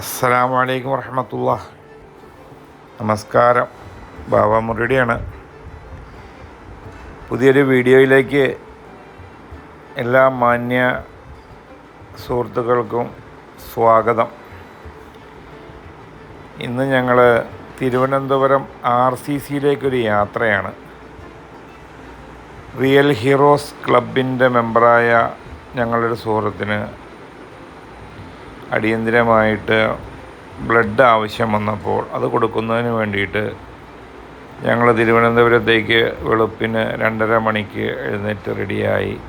അസ്സലാമു വലൈക്കും വർഹമത്തുള്ള നമസ്കാരം. ബാബ മുരടിയാണ്. പുതിയൊരു വീഡിയോയിലേക്ക് എല്ലാ മാന്യ സുഹൃത്തുക്കൾക്കും സ്വാഗതം. ഇന്ന് ഞങ്ങൾ തിരുവനന്തപുരം ആർ സി സിയിലേക്കൊരു യാത്രയാണ്. റിയൽ ഹീറോസ് ക്ലബിന്റെ മെമ്പറായ ഞങ്ങളുടെ സുഹൃത്തിന് അടിയന്തിരമായിട്ട് ബ്ലഡ് ആവശ്യം വന്നപ്പോൾ അത് കൊടുക്കുന്നതിന് വേണ്ടിയിട്ട് ഞങ്ങൾ തിരുവനന്തപുരത്തേക്ക് വെളുപ്പിന് രണ്ടര മണിക്ക് എഴുന്നേറ്റ് റെഡിയായി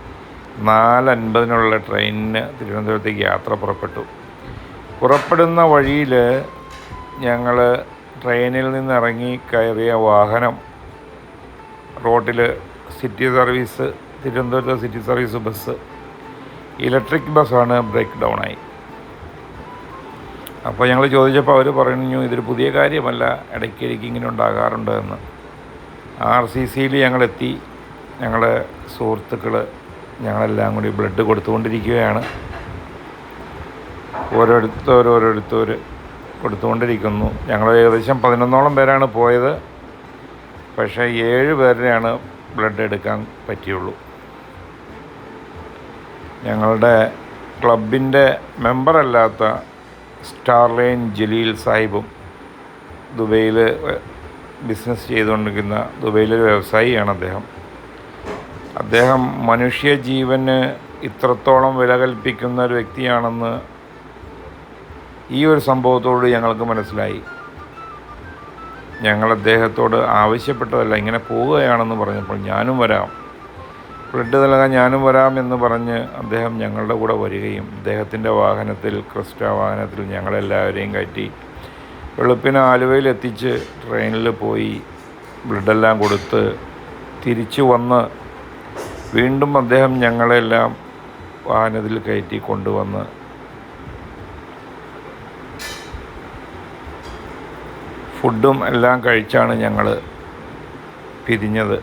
നാലൻപതിനുള്ള ട്രെയിനിന് തിരുവനന്തപുരത്തേക്ക് യാത്ര പുറപ്പെട്ടു. പുറപ്പെടുന്ന വഴിയിൽ ഞങ്ങൾ ട്രെയിനിൽ നിന്നിറങ്ങി കയറിയ വാഹനം റോട്ടിൽ സിറ്റി സർവീസ് തിരുവനന്തപുരത്തെ സിറ്റി സർവീസ് ബസ് ഇലക്ട്രിക് ബസ്സാണ് ബ്രേക്ക് ഡൗൺ ആയി അപ്പോൾ ഞങ്ങൾ ചോദിച്ചപ്പോൾ അവർ പറഞ്ഞു ഇതൊരു പുതിയ കാര്യമല്ല ഇടയ്ക്കിടയ്ക്ക് ഇങ്ങനെ ഉണ്ടാകാറുണ്ട് എന്ന്. ആർ സി സിയിൽ ഞങ്ങളെത്തി ഞങ്ങളെ സുഹൃത്തുക്കൾ ഞങ്ങളെല്ലാം കൂടി ബ്ലഡ് കൊടുത്തുകൊണ്ടിരിക്കുകയാണ്. ഓരോരുത്തർ ഓരോരുത്തർ കൊടുത്തുകൊണ്ടിരിക്കുന്നു. ഞങ്ങൾ ഏകദേശം പതിനൊന്നോളം പേരാണ് പോയത്. പക്ഷേ ഏഴ് പേരെയാണ് ബ്ലഡ് എടുക്കാൻ പറ്റിയുള്ളൂ. ഞങ്ങളുടെ ക്ലബിന്റെ മെമ്പറല്ലാത്ത സ്റ്റാർലൈൻ ജലീൽ സാഹിബും ദുബൈയിൽ ബിസിനസ് ചെയ്തുകൊണ്ടിരിക്കുന്ന ദുബൈയിലൊരു വ്യവസായിയാണ് അദ്ദേഹം. അദ്ദേഹം മനുഷ്യ ജീവന് ഇത്രത്തോളം വില കൽപ്പിക്കുന്ന ഒരു വ്യക്തിയാണെന്ന് ഈ ഒരു സംഭവത്തോട് ഞങ്ങൾക്ക് മനസ്സിലായി. ഞങ്ങൾ അദ്ദേഹത്തോട് ആവശ്യപ്പെട്ടതല്ല ഇങ്ങനെ പോവുകയാണെന്ന് പറഞ്ഞപ്പോൾ ഞാനും വരാം. ബ്ലഡ് നൽകാൻ ഞാനും വരാം എന്ന് പറഞ്ഞ് അദ്ദേഹം ഞങ്ങളുടെ കൂടെ വരികയും അദ്ദേഹത്തിന്റെ വാഹനത്തിൽ ക്രിസ്റ്റ വാഹനത്തിൽ ഞങ്ങളെല്ലാവരെയും കയറ്റി വെളുപ്പിന് ആലുവയിൽ എത്തിച്ച് ട്രെയിനിൽ പോയി ബ്ലഡെല്ലാം കൊടുത്ത് തിരിച്ചു വന്ന് വീണ്ടും അദ്ദേഹം ഞങ്ങളെല്ലാം വാഹനത്തിൽ കയറ്റി കൊണ്ടുവന്ന് ഫുഡും എല്ലാം കഴിച്ചാണ് ഞങ്ങൾ പിരിഞ്ഞത്.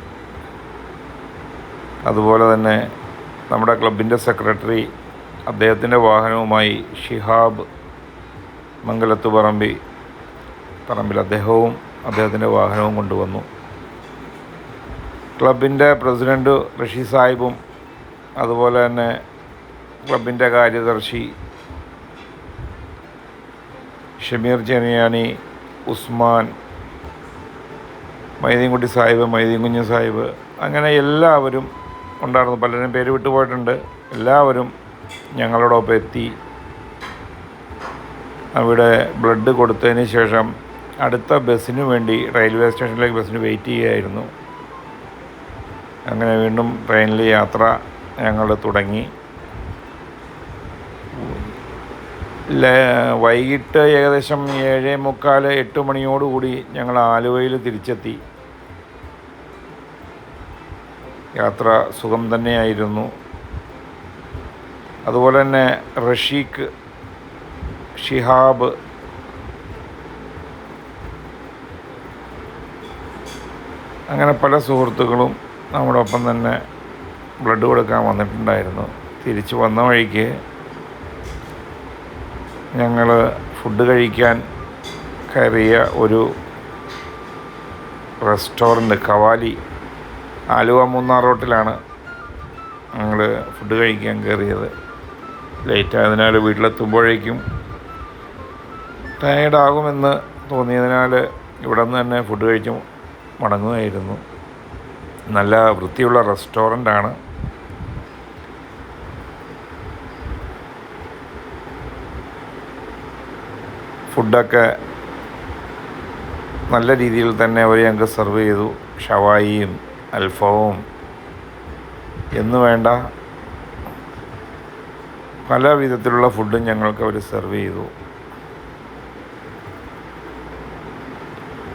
അതുപോലെ തന്നെ നമ്മുടെ ക്ലബിന്റെ സെക്രട്ടറി അദ്ദേഹത്തിന്റെ വാഹനവുമായി ഷിഹാബ് മംഗലത്ത് പറമ്പി പറമ്പിൽ അദ്ദേഹവും അദ്ദേഹത്തിന്റെ വാഹനവും കൊണ്ടുവന്നു. ക്ലബിന്റെ പ്രസിഡന്റ് റഷി സാഹിബും അതുപോലെ തന്നെ ക്ലബിന്റെ കാര്യദർശി ഷമീർ ചെനിയാനി ഉസ്മാൻ മൈദീൻകുട്ടി സാഹിബ് മൈദീൻകുഞ്ഞ് സാഹിബ് അങ്ങനെ എല്ലാവരും ഉണ്ടായിരുന്നു. പലരും പേര് വിട്ടുപോയിട്ടുണ്ട് എല്ലാവരും ഞങ്ങളോടൊപ്പം എത്തി. അവിടെ ബ്ലഡ് കൊടുത്തതിന് ശേഷം അടുത്ത ബസ്സിന് വേണ്ടി റെയിൽവേ സ്റ്റേഷനിലേക്ക് ബസ്സിന് വെയിറ്റ് ചെയ്യുകയായിരുന്നു. അങ്ങനെ വീണ്ടും ട്രെയിനിൽ യാത്ര ഞങ്ങൾ തുടങ്ങി. വൈകിട്ട് ഏകദേശം ഏഴേ മുക്കാൽ എട്ട് മണിയോടുകൂടി ഞങ്ങൾ ആലുവയിൽ തിരിച്ചെത്തി. യാത്ര സുഖം തന്നെയായിരുന്നു. അതുപോലെ തന്നെ റഷീഖ് ഷിഹാബ് അങ്ങനെ പല സുഹൃത്തുക്കളും നമ്മുടെ ഒപ്പം തന്നെ ബ്ലഡ് കൊടുക്കാൻ വന്നിട്ടുണ്ടായിരുന്നു. തിരിച്ചു വന്ന വഴിക്ക് ഞങ്ങൾ ഫുഡ് കഴിക്കാൻ കയറിയ ഒരു റെസ്റ്റോറന്റ് കവാലി ആലുവ മൂന്നാർ റോട്ടിലാണ് ഞങ്ങൾ ഫുഡ് കഴിക്കാൻ കയറിയത്. ലേറ്റ് ആയതിനാൽ വീട്ടിലെത്തുമ്പോഴേക്കും ടയേർഡാകുമെന്ന് തോന്നിയതിനാൽ ഇവിടെ നിന്ന് തന്നെ ഫുഡ് കഴിച്ച് മടങ്ങുകയായിരുന്നു. നല്ല വൃത്തിയുള്ള റെസ്റ്റോറന്റാണ് ഫുഡൊക്കെ നല്ല രീതിയിൽ തന്നെ അവർ ഞങ്ങൾക്ക് സെർവ് ചെയ്തു. ഷവായിയും അൽഫവും എന്ന് വേണ്ട. പല വിധത്തിലുള്ള ഫുഡും ഞങ്ങൾക്ക് അവർ സെർവ് ചെയ്തു.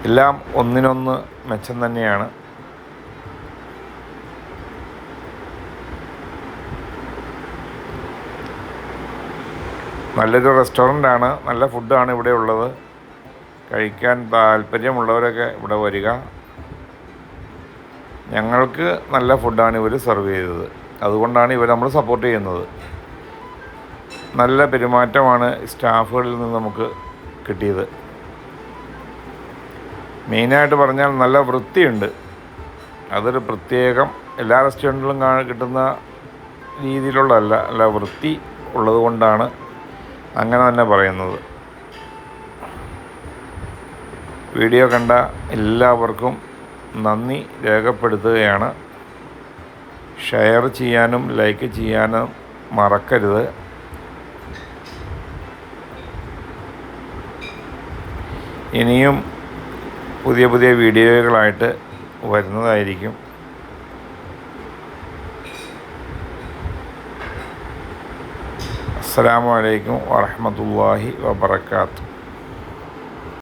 എല്ലാം ഒന്നിനൊന്ന് മെച്ചം തന്നെയാണ്. നല്ലൊരു റെസ്റ്റോറന്റാണ് നല്ല ഫുഡാണ് ഇവിടെ ഉള്ളത്. കഴിക്കാൻ താല്പര്യമുള്ളവരൊക്കെ ഇവിടെ വരിക. ഞങ്ങൾക്ക് നല്ല ഫുഡാണ് ഇവർ സെർവ് ചെയ്തത്. അതുകൊണ്ടാണ് ഇവർ നമ്മൾ സപ്പോർട്ട് ചെയ്യുന്നത്. നല്ല പെരുമാറ്റമാണ് സ്റ്റാഫുകളിൽ നിന്ന് നമുക്ക് കിട്ടിയത്. മെയിനായിട്ട് പറഞ്ഞാൽ നല്ല വൃത്തിയുണ്ട്. അതൊരു പ്രത്യേകം എല്ലാ റെസ്റ്റോറന്റിലും കിട്ടുന്ന രീതിയിലുള്ളതല്ല അല്ല വൃത്തി ഉള്ളതുകൊണ്ടാണ് അങ്ങനെ തന്നെ പറയുന്നത്. വീഡിയോ കണ്ട എല്ലാവർക്കും നന്ദി രേഖപ്പെടുത്തുകയാണ്. ഷെയർ ചെയ്യാനും ലൈക്ക് ചെയ്യാനും മറക്കരുത്. ഇനിയും പുതിയ പുതിയ വീഡിയോകളായിട്ട് വരുന്നതായിരിക്കും. അസ്സലാമു അലൈക്കും വറഹ്മത്തുള്ളാഹി വബറകാതുഹു.